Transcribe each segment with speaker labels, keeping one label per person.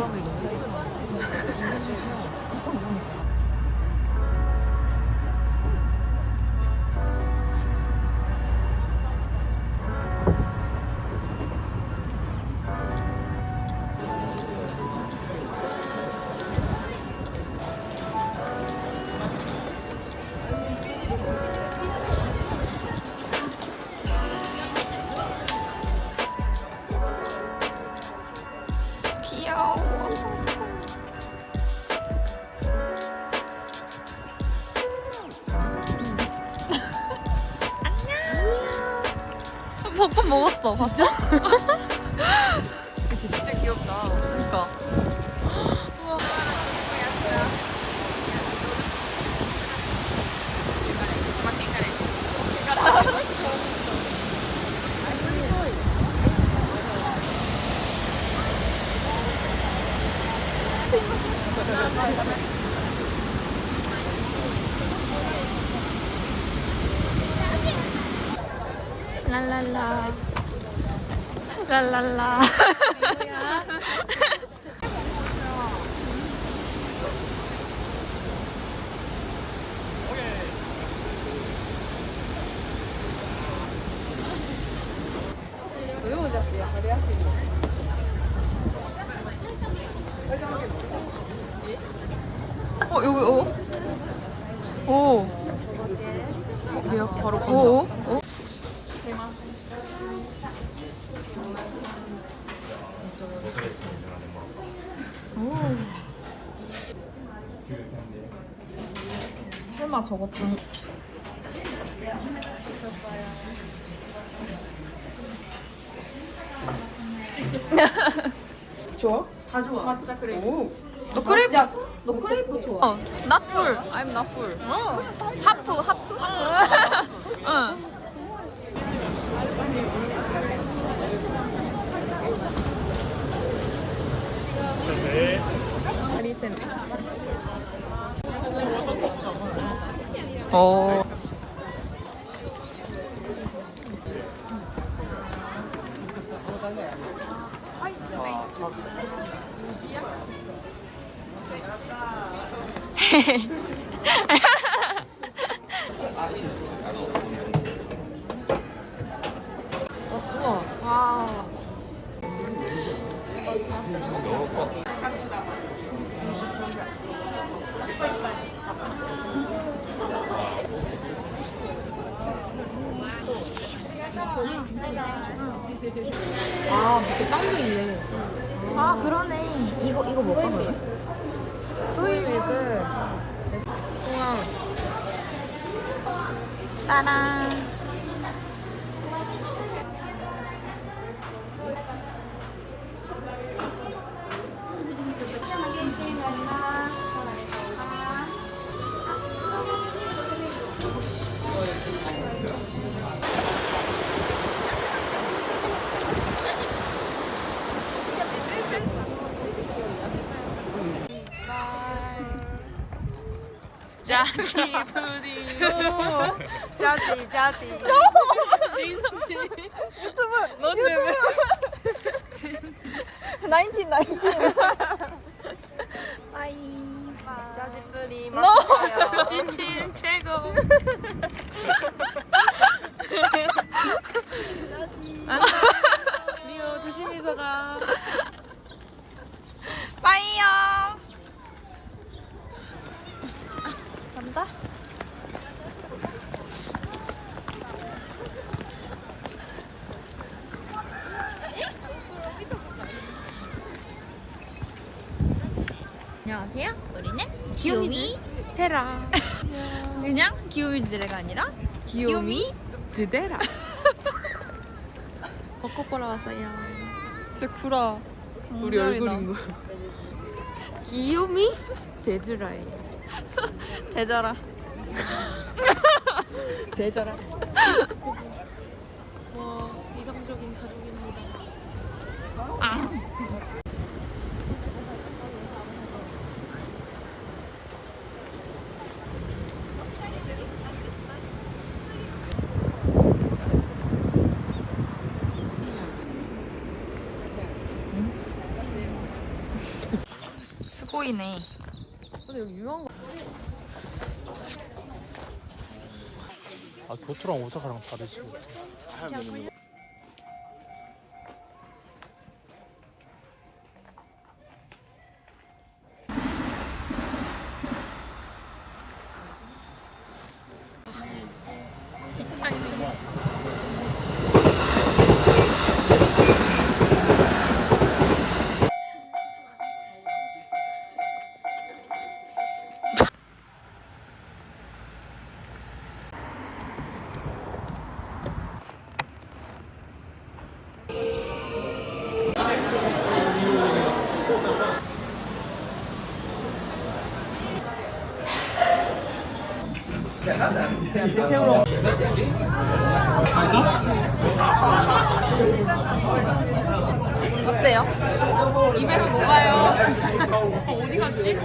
Speaker 1: 사람이 너무 예쁘다. 먹었어. 봤죠? 그치, 진짜 귀엽다. 그니까. 랄랄라. 랄랄라. 어 여기 어? 오. 어, 예약 바로 간다. 오. 오. 오. 하고 당 있었어요. 좋아?
Speaker 2: 다 좋아. 맞자 그래.
Speaker 1: 오. 너 크레이프
Speaker 2: 너 크레이프 좋아.
Speaker 1: 어, not full. I'm not full. 어. 하프 하프.
Speaker 2: 아, 응. 다리 샌드
Speaker 1: 어.
Speaker 2: 우와. 아 밑에 빵도 있네.
Speaker 3: 아 그러네. 이거 이거 뭐 먹어볼래?
Speaker 2: 소이밀크. 우와.
Speaker 1: 따란. 지 푸딩.
Speaker 3: 짜지 짜지.
Speaker 2: 진성씨.
Speaker 1: 너 지금
Speaker 3: 1919. 빠이. 짜지 뿌리 맛있어요.
Speaker 2: 찐친 최고. 안녕. 리오 조심히서 가.
Speaker 1: 빠이요. 간다. 안녕하세요. 우리는 귀요미 테라. 그냥 귀요미 지대가 아니라 귀요미
Speaker 2: 지대라. 벚꽃 보러 왔어요.
Speaker 1: 진짜 구라.
Speaker 2: 우리 얼굴인 거야. 귀요미 대주라예요.
Speaker 1: 대자라.
Speaker 2: 대저라. 와 이성적인 가족입니다.
Speaker 1: 꼬이네.
Speaker 2: 근데 여기 유명한 거.
Speaker 4: 아 교토랑 오사카랑 다르지.
Speaker 1: 어때요?
Speaker 2: 입에서 녹아요. 저 어디 갔지?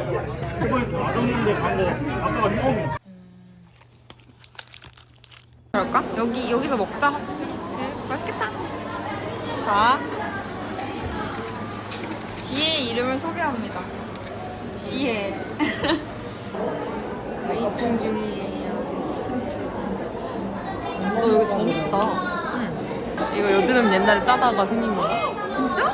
Speaker 1: 그럴까? 여기 여기서 먹자. 네, 맛있겠다. 자, 지혜의 이름을 소개합니다. 지혜.
Speaker 2: 웨이팅 중이에요.
Speaker 1: 너 여기 재밌다.
Speaker 2: 이거 여드름 옛날에 짜다가 생긴 거.
Speaker 1: 진짜?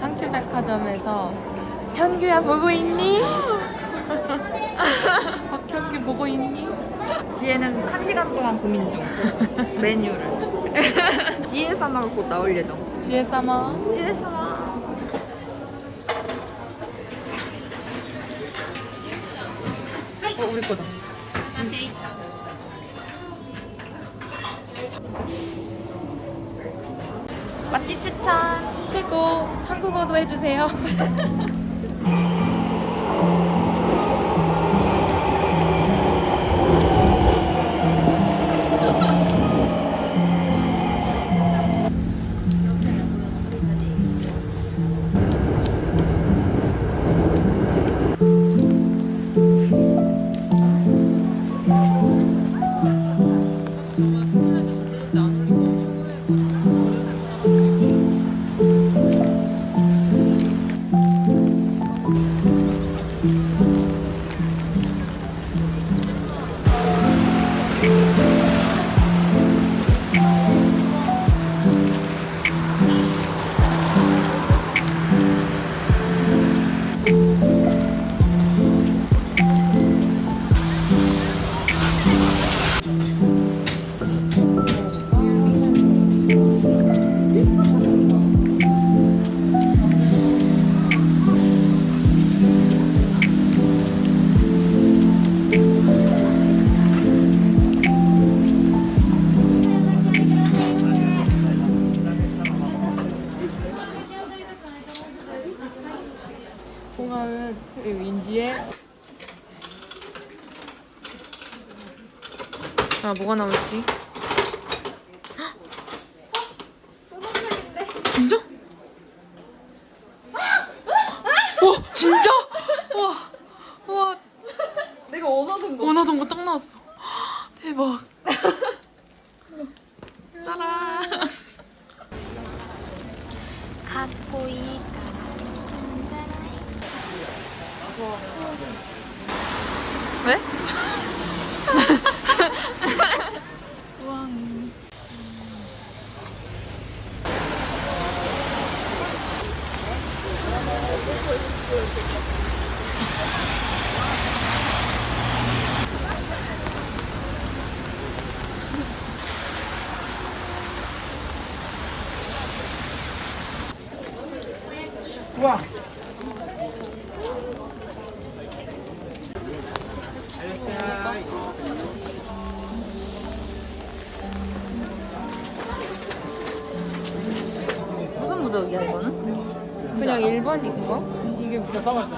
Speaker 2: 한큐 백화점에서 현규야 보고 있니? 박현규 보고 있니?
Speaker 1: 지혜는 한 시간 동안 고민 중. 메뉴를. 지혜 사마가 곧 나올 예정.
Speaker 2: 지혜 사마.
Speaker 1: 지혜 사마.
Speaker 2: 어 우리 거다.
Speaker 1: 맛집 추천.
Speaker 2: 최고. 한국어도 해주세요. 뭐가 나올지 진짜? 와 진짜? 와, 와
Speaker 1: 내가 원하던 거.
Speaker 2: 원하던 거 딱 나왔어 대박 따라
Speaker 3: 갖고 있다.
Speaker 1: 왜? 무슨 무적이야 이거는?
Speaker 2: 그냥 일반 인 거? 가격이 진짜 싸가지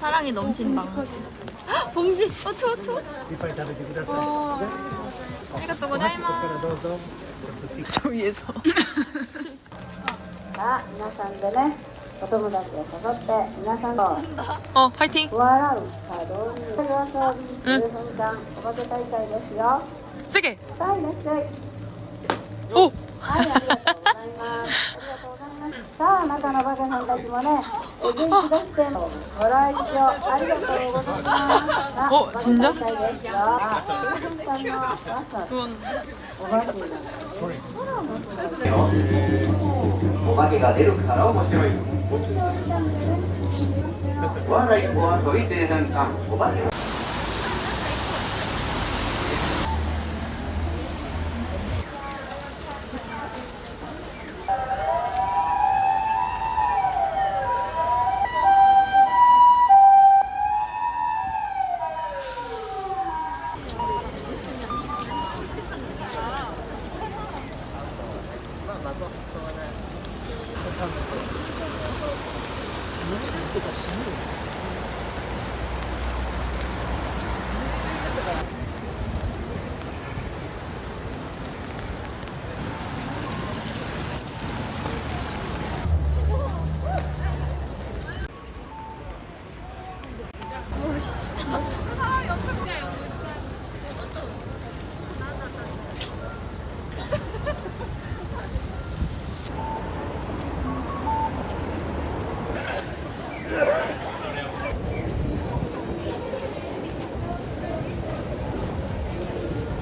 Speaker 1: 사랑이 넘친다. 어, 봉지. 어, 투, 투.
Speaker 5: いっぱい食べてください。
Speaker 1: 어.
Speaker 2: ありがとうございます。からどうぞ。저 위에서 さあ皆さんでねお友達を誘って皆さんの어 파이팅
Speaker 6: 笑うカードを見てくださいうん 10分間お化け大会ですよ
Speaker 2: 세게 さあいらっしゃい오
Speaker 6: はいありがとうございますありがとうございますさああなたのお化けさんたちもねご元気出しご来場ありがとうございます
Speaker 2: お
Speaker 6: 死んじゃったお化けが
Speaker 7: 出るから面白いお笑いお遊び生産さいお化けが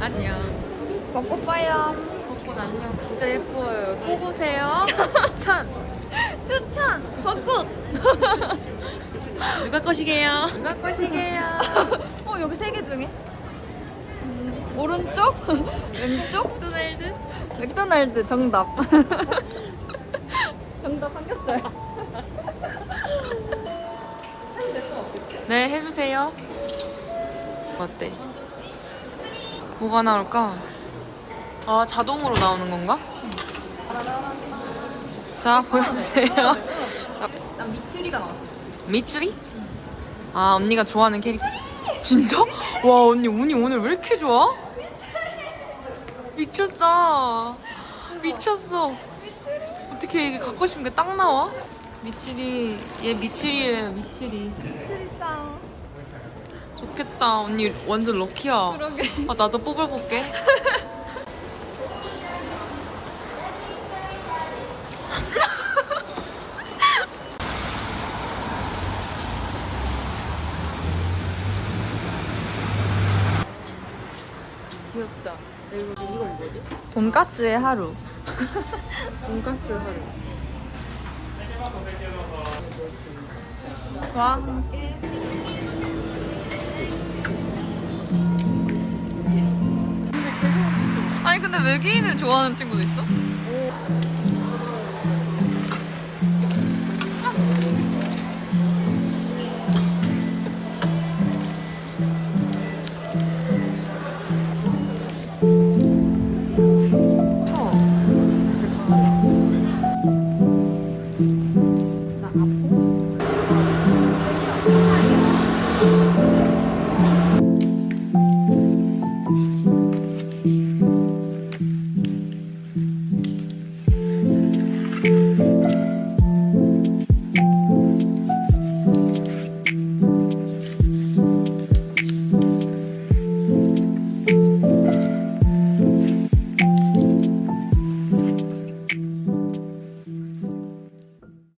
Speaker 2: 안녕.
Speaker 1: 벚꽃 봐요.
Speaker 2: 벚꽃 안녕. 진짜 예뻐요. 꼭 오세요. 추천.
Speaker 1: 추천! 벚꽃!
Speaker 2: 누가 것이게요? 누가 것이게요?
Speaker 1: 어, 여기 세 개 중에? 음, 오른쪽? 왼쪽?
Speaker 2: 도날드.
Speaker 1: 맥도날드 정답. 정답 삼겹살.
Speaker 2: 네, 해주세요. 어때? 뭐가 나올까? 아, 자동으로 나오는 건가? 자, 보여주세요. 자,
Speaker 1: 난 미츠리가 나왔어.
Speaker 2: 미츠리? 아, 언니가 좋아하는 캐릭터. 진짜? 와, 언니 운이 오늘 왜 이렇게 좋아? 미쳤다. 미쳤어. 어떻게 이게 갖고 싶은 게 딱 나와? 미치리, 얘 미치리래요, 미치리. 좋겠다. 언니 완전 럭키야.
Speaker 1: 그러게.
Speaker 2: 아, 나도 뽑아볼게. 귀엽다. 이거, 이건 뭐지?
Speaker 1: 돈가스의 하루.
Speaker 2: 돈가스 하루.
Speaker 1: 와, 함께. 아니, 근데 외계인을 좋아하는 친구도 있어?